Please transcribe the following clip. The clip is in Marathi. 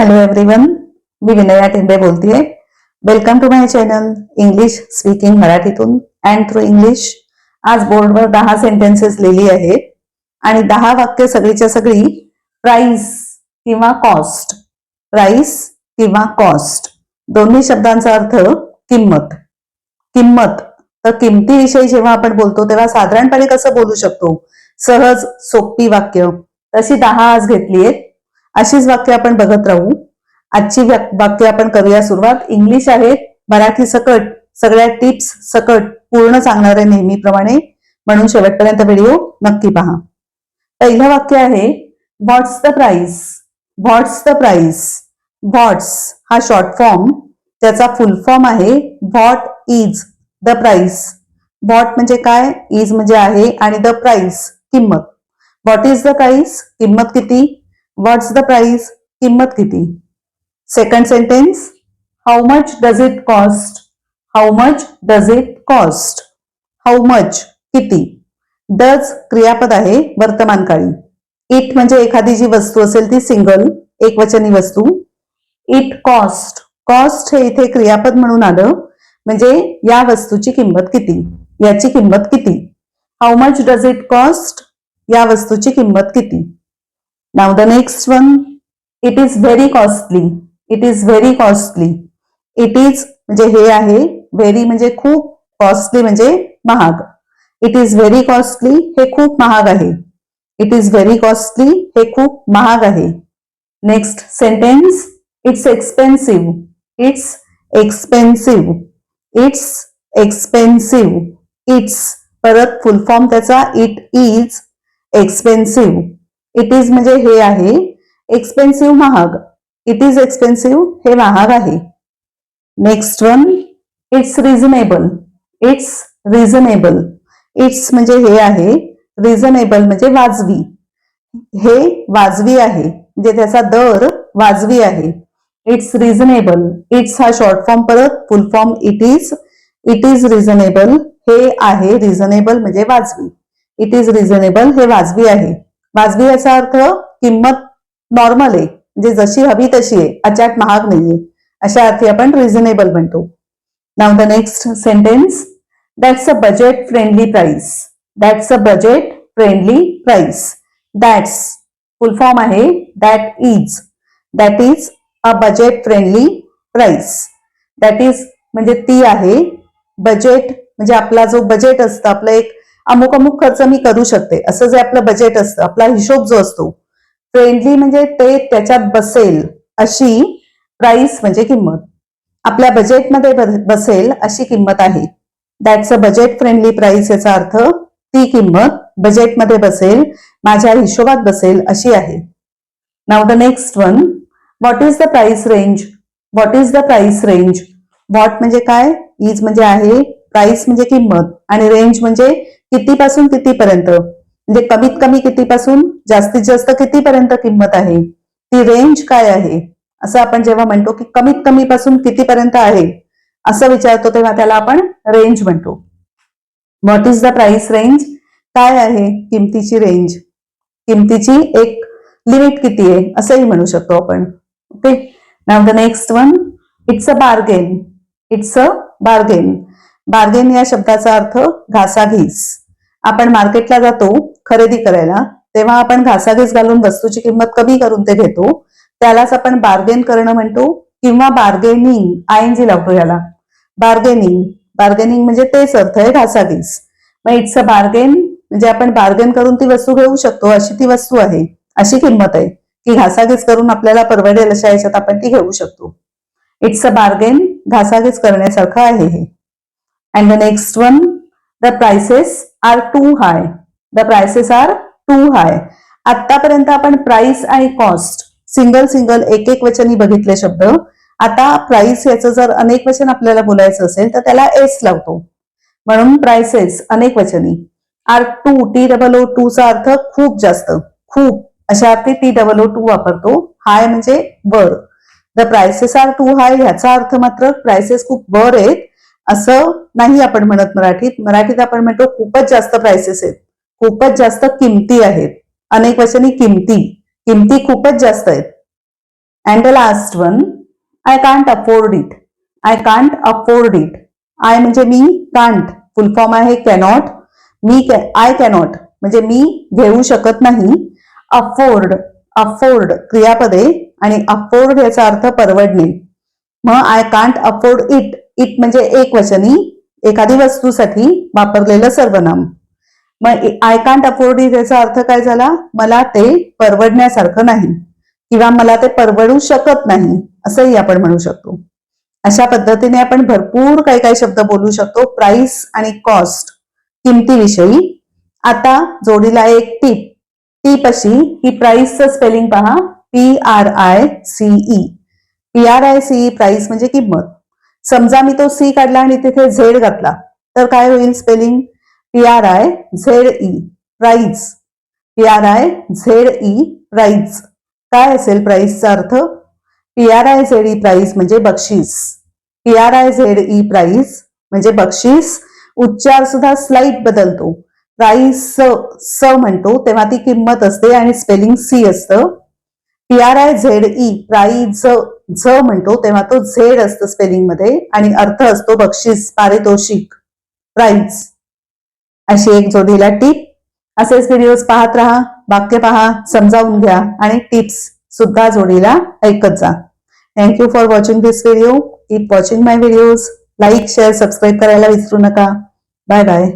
हॅलो एव्हरीवन मी विनया टेंडे बोलतेय. Welcome to my channel English speaking मराठीतून अँड थ्रू इंग्लिश आज बोर्डवर दहा सेंटेन्सेस लिहिली आहेत आणि दहा वाक्य सगळीच्या सगळी प्राइस किंवा कॉस्ट प्राइस किंवा कॉस्ट दोन्ही शब्दांचा अर्थ किंमत. किंमत. तर किमतीविषयी जेव्हा आपण बोलतो तेव्हा साधारणपणे कसं बोलू शकतो? सहज सोपी वाक्य. तशी दहा आज घेतली आहेत. अशीच वाक्य आपण बघत राहू. आजची वाक्य आपण करूया सुरुवात. इंग्लिश आहेत मराठी सकट. सगळ्या टिप्स सकट. पूर्ण सांगणार आहे नेहमीप्रमाणे. म्हणून शेवटपर्यंत व्हिडिओ नक्की पहा. पहिलं वाक्य आहे what's the price what's the price what's हा शॉर्ट फॉर्म त्याचा फुल फॉर्म आहे what is the price what म्हणजे काय? इज म्हणजे आहे आणि द प्राइस किंमत. व्हॉट इज द प्राइस किंमत किती? व्हॉट्स द प्राइस किंमत किती? Second sentence how much does it cost how much does it cost how much किती? डज क्रियापद आहे वर्तमान काळी इट म्हणजे एखादी जी वस्तू असेल ती सिंगल एकवचनी वस्तू. इट कॉस्ट कॉस्ट हे इथे क्रियापद म्हणून आलं. म्हणजे या वस्तूची किंमत किती? याची किंमत किती? How much does it cost या वस्तूची किंमत किती? Now the next one it is very costly it is very costly it is म्हणजे हे आहे व्हेरी म्हणजे खूप कॉस्टली म्हणजे महाग. इट इज़ व्हेरी कॉस्टली हे खूप महाग आहे. इट इज़ व्हेरी कॉस्टली हे खूप महाग आहे. Next sentence it's expensive it's expensive it's expensive it's परत फुल फॉर्म त्याचा it is expensive it is म्हणजे हे आहे. एक्सपेन्सिव्ह महाग. इट इज एक्सपेन्सिव्ह हे महाग आहे. Next one it's reasonable it's reasonable it's म्हणजे हे आहे. रिझनेबल म्हणजे वाजवी. हे वाजवी आहे. म्हणजे त्याचा दर वाजवी आहे. इट्स रिझनेबल इट्स हा शॉर्ट फॉर्म परत. Full form it is it is reasonable हे आहे. रिझनेबल म्हणजे वाजवी. इट इज रिझनेबल हे वाजवी आहे. वाजवी याचा अर्थ किंमत नॉर्मल आहे. म्हणजे जशी हवी तशी आहे. अचाट महाग नाहीये. अशा अर्थी आपण रिझनेबल म्हणतो. Now the next sentence that's a budget friendly price that's a budget friendly price that's full form आहे. That is that is a budget friendly price that is म्हणजे ती आहे. बजेट म्हणजे आपला जो बजेट असतं आपलं एक अमुक अमुक खर्च मी करू शकते. असं जे आपलं बजेट असतं आपला हिशोब जो असतो फ्रेंडली म्हणजे ते त्याच्यात बसेल अशी प्राइस म्हणजे किंमत. आपल्या बजेटमध्ये बसेल अशी किंमत आहे. That's a budget friendly price याचा अर्थ ती किंमत बजेटमध्ये बसेल माझ्या हिशोबात बसेल अशी आहे. Now the next one what is the price range what is the price range what म्हणजे काय? इज म्हणजे आहे प्राइस म्हणजे किंमत आणि रेंज म्हणजे कितीपासून कितीपर्यंत? म्हणजे कमीत कमी कितीपासून? जास्तीत जास्त कितीपर्यंत किंमत आहे? ती रेंज काय आहे? असं आपण जेव्हा म्हणतो की कमीत कमी पासून कितीपर्यंत आहे असं विचारतो तेव्हा त्याला आपण रेंज म्हणतो. What is the price range काय आहे किमतीची रेंज किमतीची एक लिमिट किती आहे? असंही म्हणू शकतो आपण. Okay now the next one it's a bargain it's a bargain bargain या शब्दाचा अर्थ घासाघीस. आपण मार्केटला जातो खरेदी करायला तेव्हा आपण घासाघीस घालून वस्तूची किंमत कमी करून ते घेतो. त्यालाच आपण बार्गेन करणं म्हणतो किंवा बार्गेनिंग आय लावतो याला. बार्गेनिंग बार्गेनिंग म्हणजे तेच अर्थ आहे घासाघीस. मग इट्स अ बार्गेन म्हणजे आपण बार्गेन करून ती वस्तू घेऊ शकतो अशी ती वस्तू आहे अशी किंमत आहे की घासाघीस करून आपल्याला परवडेल अशा याच्यात आपण ती घेऊ शकतो. इट्स अ बार्गेन घासाघीस करण्यासारखं आहे हे. And the next one the prices are too high the prices are too high आतापर्यंत आपण प्राइस आणि कॉस्ट सिंगल सिंगल एक एक वचनी बघितले शब्द. आता प्राइस याचं जर अनेक वचन आपल्याला बोलायचं असेल तर त्याला एस लावतो. म्हणून प्राइसेस अनेक वचनी. Are too T double O too चा अर्थ खूप जास्त. खूप. अशा अर्थी टी डबल ओ टू वापरतो. हाय म्हणजे वर. The prices are too high ह्याचा अर्थ मात्र प्राइसेस खूप वर आहेत. असं नाही आपण म्हणत मराठीत. मराठीत आपण म्हणतो खूपच जास्त प्राइसेस आहेत. खूपच जास्त किमती आहेत. अनेक वचनी किमती. किमती खूपच जास्त आहेत. And the last one I can't afford it I can't afford it I म्हणजे मी कांट फुल फॉर्म आहे कॅनॉट मी आय कॅनॉट म्हणजे मी घेऊ शकत नाही. अफोर्ड अफोर्ड क्रियापदे आणि अफोर्ड याचा अर्थ परवडणे. मग I can't afford it it म्हणजे एक वचनी एखादी वस्तूसाठी वापरलेलं सर्वनाम. मग आय कांट अफोर्ड इट याचा अर्थ काय झाला? मला ते परवडण्यासारखं नाही. किंवा मला ते परवडू शकत नाही असंही आपण म्हणू शकतो. अशा पद्धतीने आपण भरपूर काही काही शब्द बोलू शकतो. प्राइस आणि कॉस्ट किमतीविषयी. आता जोडीला एक टीप टीप अशी की प्राइसचं स्पेलिंग पहा. P R I C E P R I C E price म्हणजे किंमत. समजा मी तो सी काढला आणि तिथे झेड घातला तर काय होईल spelling? P R I Z E prize P R I Z E prize काय असेल प्राईजचा अर्थ? P R I Z E prize म्हणजे बक्षीस. P R I Z E prize म्हणजे बक्षीस. उच्चार सुद्धा स्लाईट बदलतो. प्राईस स म्हणतो तेव्हा ती किंमत असते आणि स्पेलिंग सी असतं. P R I Z E prize झ म्हणतो तेव्हा तो झेड असतं स्पेलिंगमध्ये आणि अर्थ असतो बक्षीस पारितोषिक प्राइज अशी एक जोडीला टीप असेच व्हिडिओज पाहत राहा वाक्य पहा समजावून घ्या आणि टिप्स सुद्धा जोडीला ऐकत जा. Thank you for watching this video keep watching my videos like share subscribe करायला विसरू नका. Bye bye